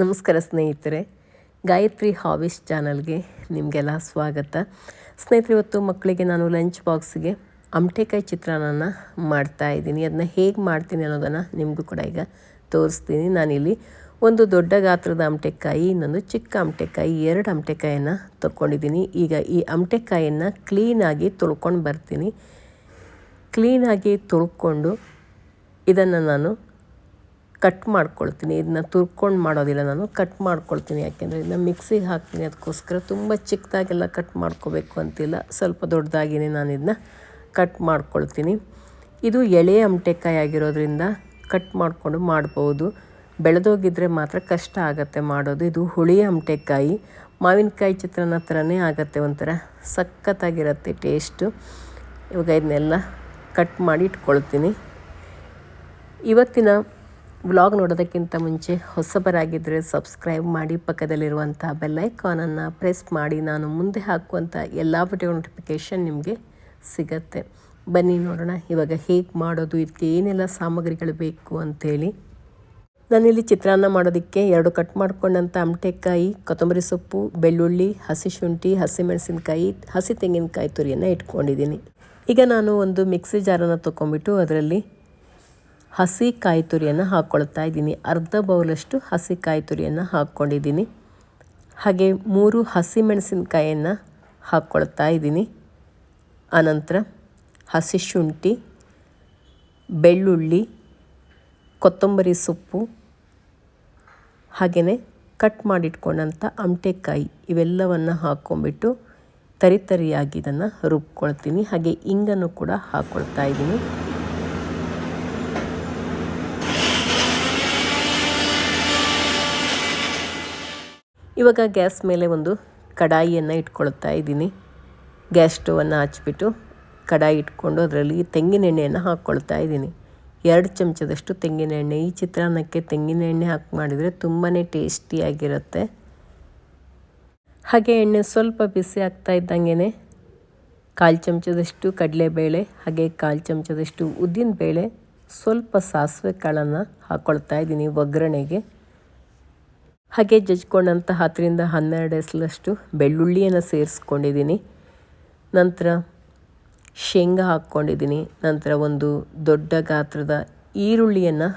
ನಮಸ್ಕಾರ ಸ್ನೇಹಿತರೆ, ಗಾಯತ್ರಿ ಹಾಬೀಸ್ ಚಾನಲ್ಗೆ ನಿಮಗೆಲ್ಲ ಸ್ವಾಗತ. ಸ್ನೇಹಿತರೆ, ಇವತ್ತು ಮಕ್ಕಳಿಗೆ ನಾನು ಲಂಚ್ ಬಾಕ್ಸ್ಗೆ ಅಮಟೆಕಾಯಿ ಚಿತ್ರಾನ್ನ ಮಾಡ್ತಾ ಇದ್ದೀನಿ. ಅದನ್ನ ಹೇಗೆ ಮಾಡ್ತೀನಿ ಅನ್ನೋದನ್ನು ನಿಮಗೂ ಕೂಡ ಈಗ ತೋರಿಸ್ತೀನಿ. ನಾನಿಲ್ಲಿ ಒಂದು ದೊಡ್ಡ ಗಾತ್ರದ ಅಮಟೆಕಾಯಿ ಇನ್ನೊಂದು ಚಿಕ್ಕ ಅಮಟೆಕಾಯಿ ಎರಡು ಅಮಟೆಕಾಯನ್ನು ತೊಗೊಂಡಿದ್ದೀನಿ ಈಗ ಈ ಅಮಟೆಕಾಯನ್ನು ಕ್ಲೀನಾಗಿ ತೊಳ್ಕೊಂಡು ಬರ್ತೀನಿ. ಕ್ಲೀನಾಗಿ ತೊಳ್ಕೊಂಡು ಇದನ್ನು ನಾನು ಕಟ್ ಮಾಡ್ಕೊಳ್ತೀನಿ. ಇದನ್ನ ತುರ್ಕೊಂಡು ಮಾಡೋದಿಲ್ಲ ನಾನು, ಕಟ್ ಮಾಡ್ಕೊಳ್ತೀನಿ. ಯಾಕೆಂದರೆ ಇದನ್ನ ಮಿಕ್ಸಿಗೆ ಹಾಕ್ತೀನಿ. ಅದಕ್ಕೋಸ್ಕರ ತುಂಬ ಚಿಕ್ಕದಾಗೆಲ್ಲ ಕಟ್ ಮಾಡ್ಕೋಬೇಕು ಅಂತಿಲ್ಲ. ಸ್ವಲ್ಪ ದೊಡ್ಡದಾಗಿಯೇ ನಾನು ಇದನ್ನ ಕಟ್ ಮಾಡ್ಕೊಳ್ತೀನಿ. ಇದು ಎಳೆ ಅಮಟೆಕಾಯಿ ಆಗಿರೋದ್ರಿಂದ ಕಟ್ ಮಾಡಿಕೊಂಡು ಮಾಡ್ಬೋದು. ಬೆಳೆದೋಗಿದ್ರೆ ಮಾತ್ರ ಕಷ್ಟ ಆಗುತ್ತೆ ಮಾಡೋದು. ಇದು ಹುಳಿ ಅಮಟೆಕಾಯಿ. ಮಾವಿನಕಾಯಿ ಚಿತ್ರಾನ್ನ ಥರನೇ ಆಗುತ್ತೆ ಒಂಥರ ಸಖತ್ತಾಗಿರುತ್ತೆ ಟೇಸ್ಟು. ಇವಾಗ ಇದನ್ನೆಲ್ಲ ಕಟ್ ಮಾಡಿ ಇಟ್ಕೊಳ್ತೀನಿ. ಇವತ್ತಿನ ವ್ಲಾಗ್ ನೋಡೋದಕ್ಕಿಂತ ಮುಂಚೆ ಹೊಸಬರಾಗಿದ್ದರೆ ಸಬ್ಸ್ಕ್ರೈಬ್ ಮಾಡಿ ಪಕ್ಕದಲ್ಲಿರುವಂಥ ಬೆಲ್ಲೈಕಾನನ್ನು ಪ್ರೆಸ್ ಮಾಡಿ. ನಾನು ಮುಂದೆ ಹಾಕುವಂಥ ಎಲ್ಲ ವಿಡಿಯೋ ನೋಟಿಫಿಕೇಷನ್ ನಿಮಗೆ ಸಿಗತ್ತೆ. ಬನ್ನಿ ನೋಡೋಣ ಇವಾಗ ಹೇಗೆ ಮಾಡೋದು, ಇದಕ್ಕೆ ಏನೆಲ್ಲ ಸಾಮಗ್ರಿಗಳು ಬೇಕು ಅಂಥೇಳಿ ನಾನಿಲ್ಲಿ ಚಿತ್ರಾನ್ನ ಮಾಡೋದಕ್ಕೆ ಎರಡು ಕಟ್ ಮಾಡ್ಕೊಂಡಂಥ ಅಮಟೆಕಾಯಿ, ಕೊತ್ತಂಬರಿ ಸೊಪ್ಪು, ಬೆಳ್ಳುಳ್ಳಿ, ಹಸಿ ಶುಂಠಿ ಹಸಿಮೆಣಸಿನಕಾಯಿ ಹಸಿ ತೆಂಗಿನಕಾಯಿ ತುರಿಯನ್ನು ಇಟ್ಕೊಂಡಿದ್ದೀನಿ. ಈಗ ನಾನು ಒಂದು ಮಿಕ್ಸಿ ಜಾರನ್ನು ತೊಗೊಂಬಿಟ್ಟು ಅದರಲ್ಲಿ ಹಸಿ ಕಾಯಿ ತುರಿಯನ್ನು ಹಾಕ್ಕೊಳ್ತಾ ಇದ್ದೀನಿ. ಅರ್ಧ ಬೌಲಷ್ಟು ಹಸಿ ಕಾಯಿ ತುರಿಯನ್ನು ಹಾಕ್ಕೊಂಡಿದ್ದೀನಿ. ಹಾಗೆ ಮೂರು ಹಸಿ ಮೆಣಸಿನಕಾಯಿಯನ್ನು ಹಾಕ್ಕೊಳ್ತಾ ಇದ್ದೀನಿ. ಆನಂತರ ಹಸಿ ಶುಂಠಿ, ಬೆಳ್ಳುಳ್ಳಿ, ಕೊತ್ತಂಬರಿ ಸೊಪ್ಪು, ಹಾಗೆಯೇ ಕಟ್ ಮಾಡಿಟ್ಕೊಂಡಂಥ ಅಮಟೆಕಾಯಿ ಇವೆಲ್ಲವನ್ನು ಹಾಕ್ಕೊಂಬಿಟ್ಟು ತರಿತರಿಯಾಗಿ ಇದನ್ನು ರುಬ್ಕೊಳ್ತೀನಿ. ಹಾಗೆ ಇಂಗನ್ನು ಕೂಡ ಹಾಕ್ಕೊಳ್ತಾ ಇದ್ದೀನಿ. ಇವಾಗ ಗ್ಯಾಸ್ ಮೇಲೆ ಒಂದು ಕಡಾಯಿಯನ್ನು ಇಟ್ಕೊಳ್ತಾ ಇದ್ದೀನಿ. ಗ್ಯಾಸ್ ಸ್ಟೋವನ್ನು ಹಚ್ಬಿಟ್ಟು ಕಡಾಯಿ ಇಟ್ಕೊಂಡು ಅದರಲ್ಲಿ ತೆಂಗಿನ ಎಣ್ಣೆಯನ್ನು ಹಾಕ್ಕೊಳ್ತಾ ಇದ್ದೀನಿ. ಎರಡು ಚಮಚದಷ್ಟು ತೆಂಗಿನ ಎಣ್ಣೆ ಈ ಚಿತ್ರಾನ್ನಕ್ಕೆ ತೆಂಗಿನ ಎಣ್ಣೆ ಹಾಕಿ ಮಾಡಿದರೆ ತುಂಬಾ ಟೇಸ್ಟಿಯಾಗಿರುತ್ತೆ ಹಾಗೆ ಎಣ್ಣೆ ಸ್ವಲ್ಪ ಬಿಸಿ ಆಗ್ತಾ ಇದ್ದಂಗೆ ಕಾಲು ಚಮಚದಷ್ಟು ಕಡಲೆಬೇಳೆ, ಹಾಗೆ ಕಾಲು ಚಮಚದಷ್ಟು ಉದ್ದಿನ ಬೇಳೆ ಸ್ವಲ್ಪ ಸಾಸಿವೆ ಕಾಳನ್ನು ಹಾಕ್ಕೊಳ್ತಾ ಇದ್ದೀನಿ ಒಗ್ಗರಣೆಗೆ. ಹಾಗೆ ಜಜ್ಕೊಂಡಂಥ ಹತ್ತರಿಂದ ಹನ್ನೆರಡು ಎಸಲಷ್ಟು ಬೆಳ್ಳುಳ್ಳಿಯನ್ನು ಸೇರಿಸ್ಕೊಂಡಿದ್ದೀನಿ. ನಂತರ ಶೇಂಗಾ ಹಾಕ್ಕೊಂಡಿದ್ದೀನಿ. ನಂತರ ಒಂದು ದೊಡ್ಡ ಗಾತ್ರದ ಈರುಳ್ಳಿಯನ್ನು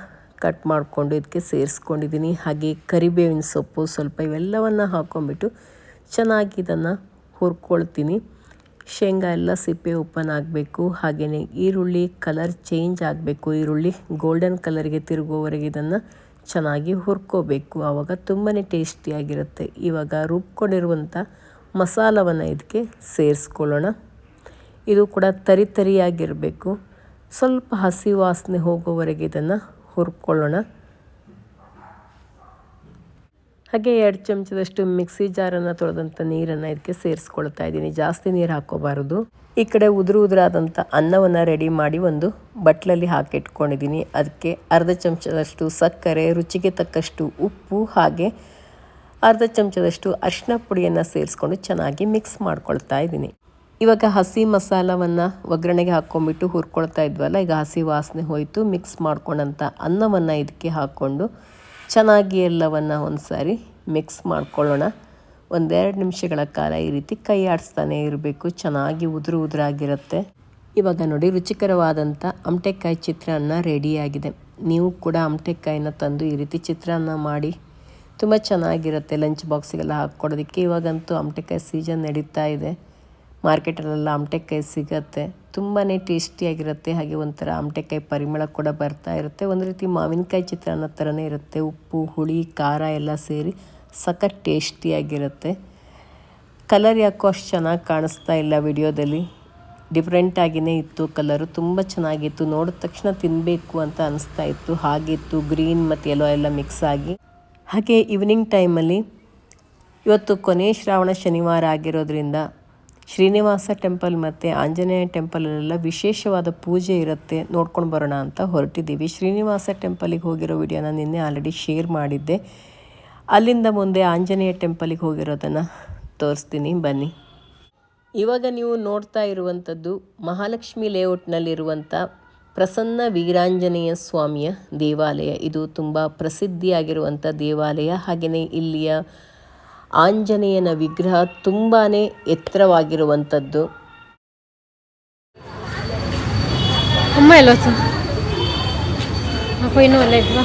ಕಟ್ ಮಾಡಿಕೊಂಡು ಇದಕ್ಕೆ ಸೇರಿಸ್ಕೊಂಡಿದ್ದೀನಿ. ಹಾಗೆ ಕರಿಬೇವಿನ ಸೊಪ್ಪು ಸ್ವಲ್ಪ ಇವೆಲ್ಲವನ್ನು ಹಾಕ್ಕೊಂಬಿಟ್ಟು ಚೆನ್ನಾಗಿ ಇದನ್ನು ಹುರ್ಕೊಳ್ತೀನಿ. ಶೇಂಗಾ ಎಲ್ಲ ಸಿಪ್ಪೆ ಓಪನ್ ಆಗಬೇಕು. ಹಾಗೆಯೇ ಈರುಳ್ಳಿ ಕಲರ್ ಚೇಂಜ್ ಆಗಬೇಕು. ಈರುಳ್ಳಿ ಗೋಲ್ಡನ್ ಕಲರ್ಗೆ ತಿರುಗುವವರೆಗೆ ಇದನ್ನು ಚೆನ್ನಾಗಿ ಹುರ್ಕೋಬೇಕು. ಆವಾಗ ತುಂಬಾ ಟೇಸ್ಟಿಯಾಗಿರುತ್ತೆ ಇವಾಗ ರುಬ್ಕೊಂಡಿರುವಂಥ ಮಸಾಲವನ್ನು ಇದಕ್ಕೆ ಸೇರಿಸ್ಕೊಳ್ಳೋಣ. ಇದು ಕೂಡ ತರಿ ತರಿಯಾಗಿರಬೇಕು. ಸ್ವಲ್ಪ ಹಸಿ ವಾಸನೆ ಹೋಗೋವರೆಗೆ ಇದನ್ನು ಹುರ್ಕೊಳ್ಳೋಣ. ಹಾಗೆ ಎರಡು ಚಮಚದಷ್ಟು ಮಿಕ್ಸಿ ಜಾರನ್ನು ತೊಳೆದಂಥ ನೀರನ್ನು ಇದಕ್ಕೆ ಸೇರಿಸ್ಕೊಳ್ತಾ ಇದ್ದೀನಿ. ಜಾಸ್ತಿ ನೀರು ಹಾಕೋಬಾರದು ಈ ಕಡೆ ಉದುರು ಉದುರಾದಂಥ ಅನ್ನವನ್ನು ರೆಡಿ ಮಾಡಿ ಒಂದು ಬಟ್ಲಲ್ಲಿ ಹಾಕಿಟ್ಕೊಂಡಿದ್ದೀನಿ. ಅದಕ್ಕೆ ಅರ್ಧ ಚಮಚದಷ್ಟು ಸಕ್ಕರೆ, ರುಚಿಗೆ ತಕ್ಕಷ್ಟು ಉಪ್ಪು ಹಾಗೆ ಅರ್ಧ ಚಮಚದಷ್ಟು ಅರಿಶಿನ ಪುಡಿಯನ್ನು ಸೇರಿಸ್ಕೊಂಡು ಚೆನ್ನಾಗಿ ಮಿಕ್ಸ್ ಮಾಡ್ಕೊಳ್ತಾ ಇದ್ದೀನಿ. ಇವಾಗ ಹಸಿ ಮಸಾಲವನ್ನು ಒಗ್ಗರಣೆಗೆ ಹಾಕ್ಕೊಂಬಿಟ್ಟು ಹುರ್ಕೊಳ್ತಾ ಇದ್ವಲ್ಲ, ಈಗ ಹಸಿ ವಾಸನೆ ಹೋಯಿತು. ಮಿಕ್ಸ್ ಮಾಡ್ಕೊಂಡಂಥ ಅನ್ನವನ್ನು ಇದಕ್ಕೆ ಹಾಕ್ಕೊಂಡು ಚೆನ್ನಾಗಿ ಎಲ್ಲವನ್ನು ಒಂದು ಸಾರಿ ಮಿಕ್ಸ್ ಮಾಡ್ಕೊಳ್ಳೋಣ. ಒಂದೆರಡು ನಿಮಿಷಗಳ ಕಾಲ ಈ ರೀತಿ ಕೈ ಆಡಿಸ್ತಾನೆ ಇರಬೇಕು. ಚೆನ್ನಾಗಿ ಉದುರು ಉದುರಾಗಿರುತ್ತೆ. ಇವಾಗ ನೋಡಿ ರುಚಿಕರವಾದಂಥ ಅಮಟೆಕಾಯಿ ಚಿತ್ರಾನ್ನ ರೆಡಿಯಾಗಿದೆ ನೀವು ಕೂಡ ಅಮಟೆಕಾಯಿನ ತಂದು ಈ ರೀತಿ ಚಿತ್ರಾನ್ನ ಮಾಡಿ. ತುಂಬ ಚೆನ್ನಾಗಿರುತ್ತೆ. ಲಂಚ್ ಬಾಕ್ಸಿಗೆಲ್ಲ ಹಾಕ್ಕೊಡೋದಕ್ಕೆ ಇವಾಗಂತೂ ಅಮಟೆಕಾಯಿ ಸೀಸನ್ ನಡೀತಾ ಇದೆ. ಮಾರ್ಕೆಟಲ್ಲೆಲ್ಲ ಅಮಟೆಕಾಯಿ ಸಿಗತ್ತೆ. ತುಂಬಾ ಟೇಸ್ಟಿಯಾಗಿರುತ್ತೆ. ಹಾಗೆ ಒಂಥರ ಅಮಟೆಕಾಯಿ ಪರಿಮಳ ಕೂಡ ಬರ್ತಾ ಇರುತ್ತೆ. ಒಂದು ರೀತಿ ಮಾವಿನಕಾಯಿ ಚಿತ್ರಾನ್ನ ಥರನೇ ಇರುತ್ತೆ. ಉಪ್ಪು, ಹುಳಿ, ಖಾರ ಎಲ್ಲ ಸೇರಿ ಸಖತ್ ಟೇಸ್ಟಿಯಾಗಿರುತ್ತೆ. ಕಲರ್ ಯಾಕೋ ಅಷ್ಟು ಚೆನ್ನಾಗಿ ಕಾಣಿಸ್ತಾ ಇಲ್ಲ ವಿಡಿಯೋದಲ್ಲಿ. ಡಿಫ್ರೆಂಟಾಗಿಯೇ ಇತ್ತು ಕಲರು ತುಂಬ ಚೆನ್ನಾಗಿತ್ತು. ನೋಡಿದ ತಕ್ಷಣ ತಿನ್ನಬೇಕು ಅಂತ ಅನಿಸ್ತಾ ಇತ್ತು. ಹಾಗಿತ್ತು ಗ್ರೀನ್ ಮತ್ತು ಎಲ್ಲೋ ಎಲ್ಲ ಮಿಕ್ಸ್ ಆಗಿ. ಹಾಗೆ ಈವ್ನಿಂಗ್ ಟೈಮಲ್ಲಿ ಇವತ್ತು ಕೊನೆ ಶ್ರಾವಣ ಶನಿವಾರ ಆಗಿರೋದ್ರಿಂದ ಶ್ರೀನಿವಾಸ ಟೆಂಪಲ್ ಮತ್ತು ಆಂಜನೇಯ ಟೆಂಪಲಲ್ಲೆಲ್ಲ ವಿಶೇಷವಾದ ಪೂಜೆ ಇರುತ್ತೆ. ನೋಡ್ಕೊಂಡು ಬರೋಣ ಅಂತ ಹೊರಟಿದ್ದೀವಿ. ಶ್ರೀನಿವಾಸ ಟೆಂಪಲಿಗೆ ಹೋಗಿರೋ ವಿಡಿಯೋನ ನಿನ್ನೆ ಆಲ್ರೆಡಿ ಶೇರ್ ಮಾಡಿದ್ದೆ. ಅಲ್ಲಿಂದ ಮುಂದೆ ಆಂಜನೇಯ ಟೆಂಪಲಿಗೆ ಹೋಗಿರೋದನ್ನು ತೋರಿಸ್ತೀನಿ. ಬನ್ನಿ. ಇವಾಗ ನೀವು ನೋಡ್ತಾ ಇರುವಂಥದ್ದು ಮಹಾಲಕ್ಷ್ಮಿ ಲೇಔಟ್ನಲ್ಲಿರುವಂಥ ಪ್ರಸನ್ನ ವೀರಾಂಜನೇಯ ಸ್ವಾಮಿಯ ದೇವಾಲಯ. ಇದು ತುಂಬ ಪ್ರಸಿದ್ಧಿಯಾಗಿರುವಂಥ ದೇವಾಲಯ. ಹಾಗೆಯೇ ಇಲ್ಲಿಯ ಆಂಜನೇಯನ ವಿಗ್ರಹ ತುಂಬಾ ಎತ್ತರವಾಗಿರುವಂಥದ್ದು. ಅಮ್ಮ ಎಲ್ಲೋತು ಅಪ್ಪ ಇನ್ನೂ ಅಲ್ಲೇ ಇದ್ವಾ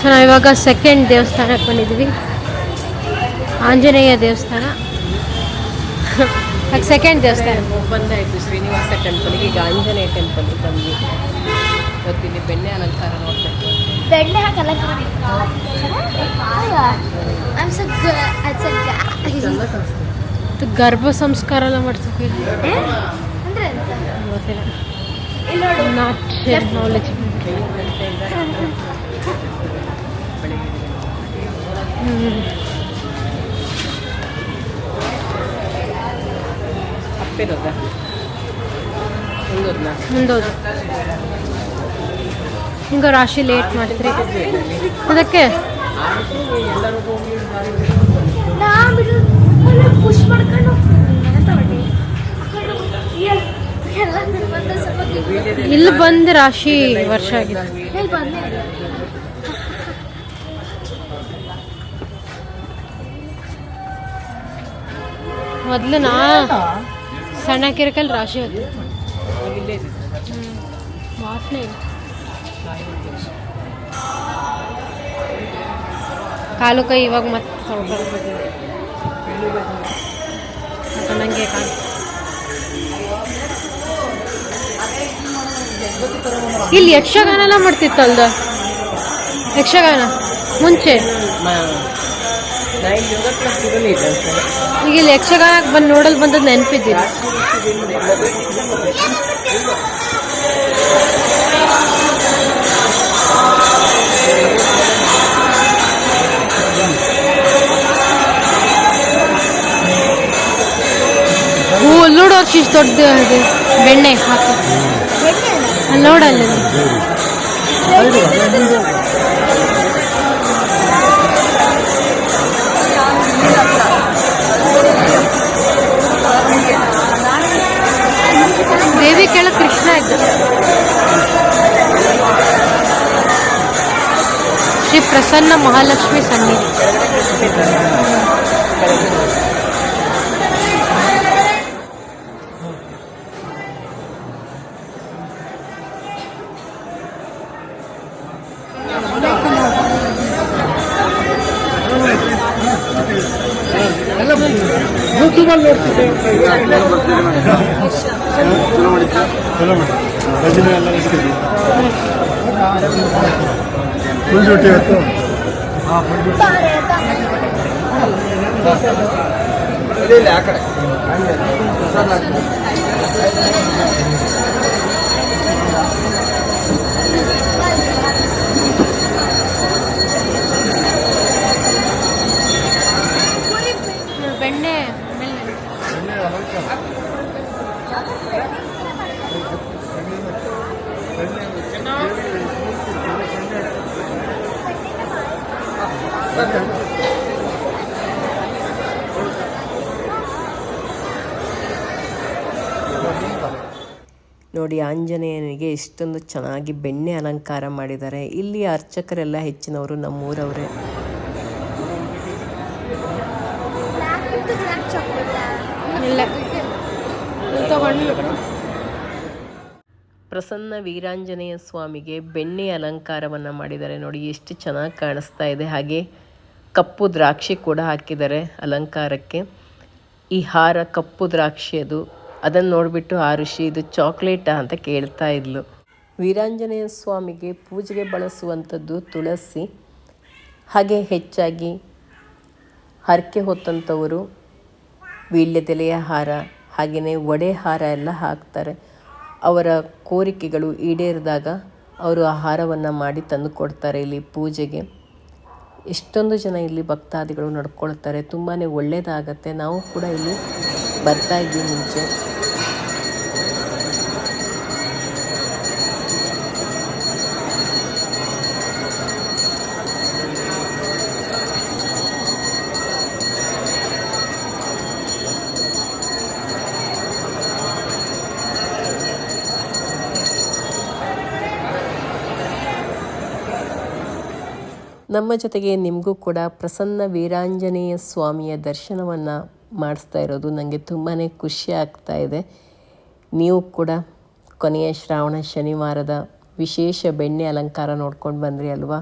ಸೊ ನಾವು ಇವಾಗ ಸೆಕೆಂಡ್ ದೇವಸ್ಥಾನಕ್ಕೆ ಬಂದಿದ್ವಿ. ಆಂಜನೇಯ ದೇವಸ್ಥಾನ. ಸೆಕೆಂಡ್ ದೇವಸ್ಥಾನ. ಬಂದಾಯಿತು ಶ್ರೀನಿವಾಸ ಟೆಂಪಲ್ಗೆ ಈಗ ಆಂಜನೇಯ ಟೆಂಪಲ್ಗೆ ಬಂದ್ವಿ. ಇವತ್ತಿಲ್ಲಿ ಬೆಣ್ಣೆ ಅಲಂಕಾರ ನೋಡಬೇಕು. ಬೆಣ್ಣೆ ಹಾಕಲ್ಲ. ಗರ್ಭ ಸಂಸ್ಕಾರ ಎಲ್ಲ ಮಾಡ್ಸಕ್ಕೆ ನಾಟ್ ನಾಲೆಜ್ ಅಪ್ಪಿರೋದ? ಹಿಂಗೋದ್ನಾ ಮುಂದೋದು ಹಿಂಗ ರಾಶಿ ಲೇಟ್ ಮಾಡ್ತೀರಿ ಅದಕ್ಕೆ ನಾ ಬಿಡು ಪುಷ್ ಮಾಡ್ಕೊಂಡು ಹೋಗ್ತೀನಿ ಅಂತ ಹೊಡಿ. ಎಲ್- ರಾಶಿ ಲೇಟ್ ಸ್ವಲ್ಪ ಅದಕ್ಕೆ? ಇಲ್ಲಿ ಬಂದು ರಾಶಿ ವರ್ಷ ಆಗಿದೆ ಮೊದ್ಲು ನಾ ಸಣ್ಣ ಕಿರಕಲ್ ರಾಶಿ ಇಲ್ಲೇ. ವಾಸನೆ ಕಾಲು ಕೈ ಇವಾಗ ಮತ್ತೆ ಕಾಲು. ಇಲ್ಲಿ ಯಕ್ಷಗಾನ ಎಲ್ಲ ಮಾಡ್ತಿತ್ತಲ್ದ? ಯಕ್ಷಗಾನ? ಮುಂಚೆ? ಈಗ ಇಲ್ಲಿ ಯಕ್ಷಗಾನಕ್ಕೆ ಬಂದು ನೋಡಲ್ ಬಂದದ್ದು ನೆನಪಿದ್ದೀರಿ? ನೋಡು ವರ್ಷ ಇಷ್ಟು ದೊಡ್ಡ ಇದು ಬೆಣ್ಣೆ ಹಾಕಿ. ಅಲ್ಲಿ ನೋಡಲ್ಲಿ ದೇವಿ ಕೆಳಗೆ ಕೃಷ್ಣ ಇದ್ದ. ಶ್ರೀ ಪ್ರಸನ್ನ ಮಹಾಲಕ್ಷ್ಮಿ ಸನ್ನಿಧಿ. ರಜನಿ ಎಲ್ಲ ಇಸ್ಕಿದ್ವಿ ಫುಲ್ ಡ್ಯೂಟಿ ಇವತ್ತು ಬೆಣ್ಣೆ ನೋಡಿ, ಆಂಜನೇಯನಿಗೆ ಇಷ್ಟೊಂದು ಚೆನ್ನಾಗಿ ಬೆಣ್ಣೆ ಅಲಂಕಾರ ಮಾಡಿದ್ದಾರೆ. ಇಲ್ಲಿ ಅರ್ಚಕರೆಲ್ಲ ಹೆಚ್ಚಿನವರು ನಮ್ಮೂರವರೇ. ಪ್ರಸನ್ನ ವೀರಾಂಜನೇಯ ಸ್ವಾಮಿಗೆ ಬೆಣ್ಣೆ ಅಲಂಕಾರವನ್ನು ಮಾಡಿದ್ದಾರೆ. ನೋಡಿ, ಎಷ್ಟು ಚೆನ್ನಾಗಿ ಕಾಣಿಸ್ತಾ ಇದೆ. ಹಾಗೆ ಕಪ್ಪು ದ್ರಾಕ್ಷಿ ಕೂಡ ಹಾಕಿದ್ದಾರೆ ಅಲಂಕಾರಕ್ಕೆ. ಈ ಹಾರ ಕಪ್ಪು ದ್ರಾಕ್ಷಿ ಅದು. ಅದನ್ನು ನೋಡಿಬಿಟ್ಟು ಆ ಋಷಿ ಇದು ಚಾಕ್ಲೇಟಾ ಅಂತ ಕೇಳ್ತಾ ಇದ್ಲು. ವೀರಾಂಜನೇಯ ಸ್ವಾಮಿಗೆ ಪೂಜೆಗೆ ಬಳಸುವಂಥದ್ದು ತುಳಸಿ. ಹಾಗೆ ಹೆಚ್ಚಾಗಿ ಹರಕೆ ಹೊತ್ತಂಥವರು ವೀಳ್ಯದೆಲೆಯ ಹಾರ ಹಾಗೆಯೇ ಒಡೆ ಹಾರ ಎಲ್ಲ ಹಾಕ್ತಾರೆ. ಅವರ ಕೋರಿಕೆಗಳು ಈಡೇರಿದಾಗ ಅವರು ಆಹಾರವನ್ನು ಹಾರವನ್ನು ಮಾಡಿ ತಂದು ಕೊಡ್ತಾರೆ ಇಲ್ಲಿ ಪೂಜೆಗೆ. ಎಷ್ಟೊಂದು ಜನ ಇಲ್ಲಿ ಭಕ್ತಾದಿಗಳು ನಡ್ಕೊಳ್ತಾರೆ. ತುಂಬಾ ಒಳ್ಳೆಯದಾಗತ್ತೆ ನಾವು ಕೂಡ ಇಲ್ಲಿ ಬರ್ತಾ ಇದ್ವಿ ಮುಂಚೆ. ನಮ್ಮ ಜೊತೆಗೆ ನಿಮಗೂ ಕೂಡ ಪ್ರಸನ್ನ ವೀರಾಂಜನೇಯ ಸ್ವಾಮಿಯ ದರ್ಶನವನ್ನು ಮಾಡಿಸ್ತಾ ಇರೋದು ನನಗೆ ತುಂಬಾ ಖುಷಿ ಆಗ್ತಾ ಇದೆ. ನೀವು ಕೂಡ ಕೊನೆಯ ಶ್ರಾವಣ ಶನಿವಾರದ ವಿಶೇಷ ಬೆಣ್ಣೆ ಅಲಂಕಾರ ನೋಡ್ಕೊಂಡು ಬಂದ್ರಿ ಅಲ್ವಾ?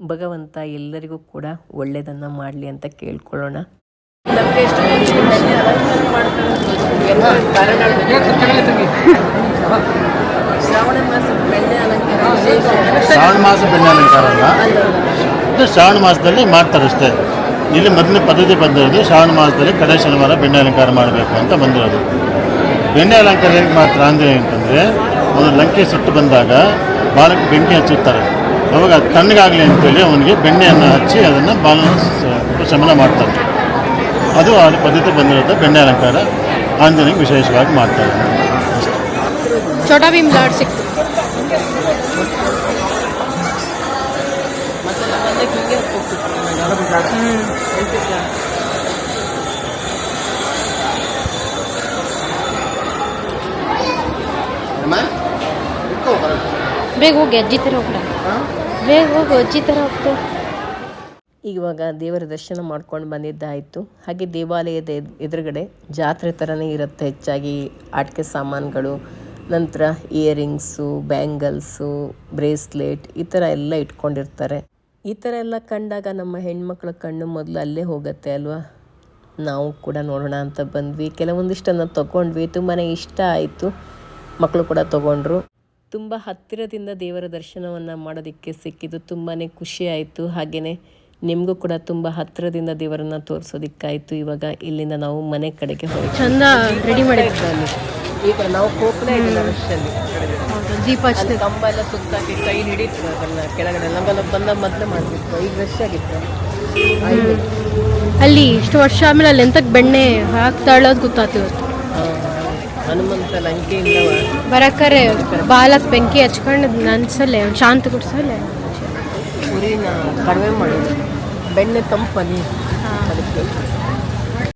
ಭಗವಂತ ಎಲ್ಲರಿಗೂ ಕೂಡ ಒಳ್ಳೆಯದನ್ನು ಮಾಡಲಿ ಅಂತ ಕೇಳ್ಕೊಳ್ಳೋಣ. ನಮಗೆ ಎಷ್ಟು ಅಲಂಕಾರ ಶ್ರಾವಣ ಮಾಸ ಬೆಣ್ಣೆ ಅಲಂಕಾರ. ಶ್ರಾವಣ ಮಾಸ ಬೆಣ್ಣೆ ಅಲಂಕಾರ ಅಲ್ಲ ಇದು ಶ್ರಾವಣ ಮಾಸದಲ್ಲಿ ಮಾಡ್ತಾರೆ ಅಷ್ಟೇ. ಇಲ್ಲಿ ಮೊದಲನೇ ಪದ್ಧತಿ ಬಂದಿರೋದು ಶ್ರಾವಣ ಮಾಸದಲ್ಲಿ ಕಡೆ ಶನಿವಾರ ಬೆಣ್ಣೆ ಅಲಂಕಾರ ಮಾಡಬೇಕು ಅಂತ ಬಂದಿರೋದು. ಬೆಣ್ಣೆ ಅಲಂಕಾರ ಹೇಗೆ ಮಾಡ್ತಾರೆ ಅಂದರೆ ಅಂತಂದರೆ, ಒಂದು ಲಂಕೆ ಸುಟ್ಟು ಬಂದಾಗ ಬಾಲಕ್ಕೆ ಬೆಂಕಿ ಹಚ್ಚುತ್ತಾರೆ. ಅವಾಗ ತಣ್ಣಗಾಗಲಿ ಅಂತೇಳಿ ಅವನಿಗೆ ಬೆಣ್ಣೆಯನ್ನು ಹಚ್ಚಿ ಅದನ್ನು ಬಾಲ ಶಮನ ಮಾಡ್ತಾರೆ. ಅದು ಆ ಪದ್ಧತಿ ಬಂದಿರೋದು ಬೆಣ್ಣೆ ಅಲಂಕಾರ. ಆಂಜನೇಯ ವಿಶೇಷವಾಗಿ ಮಾಡ್ತಾರೆ. छोटा ಲಾಡ್ ಸಿಕ್ತು. ಬೇಗ ಹೋಗಿ ಅಜ್ಜಿ ಥರ ಹೋಗ್ಬಿಡ. ಬೇಗ ಹೋಗು, ಅಜ್ಜಿ ಥರ ಹೋಗ್ತಾ ಇವಾಗ ದೇವರ ದರ್ಶನ ಮಾಡ್ಕೊಂಡು ಬಂದಿದ್ದಾಯಿತು. ಹಾಗೆ ದೇವಾಲಯದ ಎದ್- ಎದುರುಗಡೆ ಜಾತ್ರೆ ಥರನೇ ಇರುತ್ತೆ ಹೆಚ್ಚಾಗಿ. ಆಟಿಕೆ ಸಾಮಾನುಗಳು, ನಂತರ ಇಯರಿಂಗ್ಸು ಬ್ಯಾಂಗಲ್ಸು ಬ್ರೇಸ್ಲೆಟ್ ಈ ಥರ ಎಲ್ಲ ಇಟ್ಕೊಂಡಿರ್ತಾರೆ. ಈ ಥರ ಎಲ್ಲ ಕಂಡಾಗ ನಮ್ಮ ಹೆಣ್ಮಕ್ಳ ಕಣ್ಣು ಮೊದಲು ಅಲ್ಲೇ ಹೋಗುತ್ತೆ ಅಲ್ವಾ? ನಾವು ಕೂಡ ನೋಡೋಣ ಅಂತ ಬಂದ್ವಿ. ಕೆಲವೊಂದಿಷ್ಟನ್ನು ತಗೊಂಡ್ವಿ. ತುಂಬಾ ಇಷ್ಟ ಆಯಿತು. ಮಕ್ಕಳು ಕೂಡ ತಗೊಂಡ್ರು. ತುಂಬ ಹತ್ತಿರದಿಂದ ದೇವರ ದರ್ಶನವನ್ನು ಮಾಡೋದಕ್ಕೆ ಸಿಕ್ಕಿದ್ದು ತುಂಬಾ ಖುಷಿ ಆಯಿತು. ಹಾಗೆಯೇ ನಿಮಗೂ ಕೂಡ ತುಂಬ ಹತ್ತಿರದಿಂದ ದೇವರನ್ನ ತೋರಿಸೋದಿಕ್ಕಾಯ್ತು. ಇವಾಗ ಇಲ್ಲಿಂದ ನಾವು ಮನೆ ಕಡೆಗೆ ಹೋಗಿ ಚಂದ ರೆಡಿ ಮಾಡಿದ್ರು ಈಗ ನಾವು ಕೋಪಲೆ ಇಟ್ಟಿಲ್ಲ ರಶಲ್ಲಿ ದೀಪ ಕಂಬ ಎಲ್ಲ ಸುತ್ತಾಕಿ ಕೈ ಹಿಡಿತು ಅದನ್ನ ಕೆಳಗಡೆ ನಮ್ಮೆಲ್ಲ ಬಂದ ಮೊದಲೇ ಮಾಡಿಬಿಟ್ಟು ಈಗ ರಶ್ ಆಗಿತ್ತು. ಅಲ್ಲಿ ಇಷ್ಟು ವರ್ಷ ಆಮೇಲೆ ಅಲ್ಲಿ ಎಂತಕ್ಕೆ ಬೆಣ್ಣೆ ಹಾಕ್ತಾಳೋದು ಗೊತ್ತಾತು ಇವತ್ತು ಹನುಮಂತ ಲಂಕೆಯಿಂದ ಬರಕರೆ ಬಾಲಕ್ ಬೆಂಕಿ ಹಚ್ಕೊಂಡು ನನ್ಸಲ್ಲೇ ಶಾಂತ ಕೊಡ್ಸಲ್ಲೇ. ಉರಿನ ಕಡಿಮೆ ಮಾಡೋದು ಬೆಣ್ಣೆ ತಂಪನಿ